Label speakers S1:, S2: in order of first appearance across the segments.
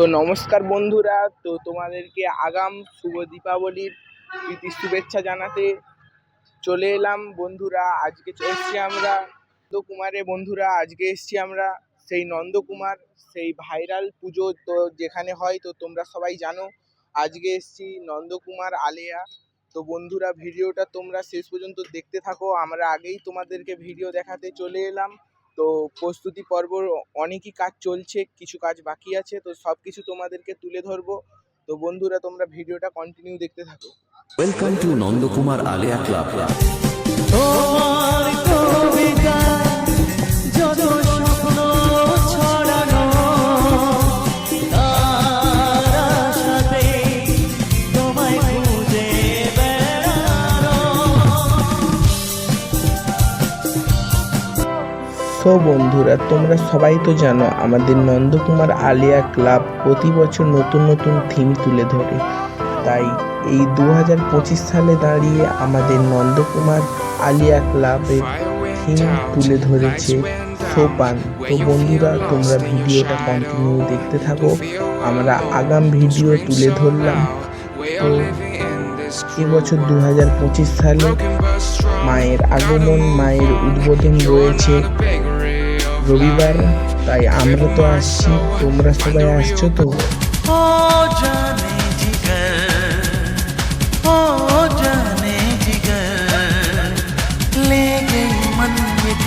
S1: তো নমস্কার বন্ধুরা, তো তোমাদেরকে আগাম শুভ দীপাবলির প্রীতি শুভেচ্ছা জানাতে চলে এলাম বন্ধুরা, আজকে এসছি আমরা নন্দকুমারে বন্ধুরা, আজকে এসছি আমরা সেই নন্দকুমার, সেই ভাইরাল পুজো তো যেখানে হয় তো তোমরা সবাই জানো, আজকে এসছি নন্দকুমার আলেয়া। তো বন্ধুরা, ভিডিওটা তোমরা শেষ পর্যন্ত দেখতে থাকো, আমরা আগেই তোমাদেরকে ভিডিও দেখাতে চলে এলাম। তো প্রস্তুতি পর্ব অনেকই কাজ চলছে কিছু কাজ বাকি আছে তো সব কিছু তোমাদেরকে তুলে ধরবো। তো বন্ধুরা তোমরা ভিডিওটা কন্টিনিউ দেখতে থাকো।
S2: Welcome to Nandakumar Aliya club.
S1: So বন্ধুরা, তোমরা সবাই তো জানো আমাদের নন্দকুমার আলিয়া ক্লাব প্রতি বছর নতুন নতুন থিম তুলে ধরে। তাই এই দু হাজার পঁচিশ সালে দাঁড়িয়ে আমাদের নন্দকুমার আলিয়া ক্লাবের থিম তুলে ধরেছে সোপান। তো বন্ধুরা, তোমরা ভিডিওটা কন্টিনিউ দেখতে থাকো। আমরা আগাম ভিডিও তুলে ধরলাম। তো এবছর দু হাজার পঁচিশ সালে মায়ের আগমন, মায়ের উদ্বোধন রয়েছে। রবিবার তাই আমরা তো আসছি তোমরা সবাই আসছো তো?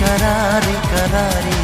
S3: करारी करारी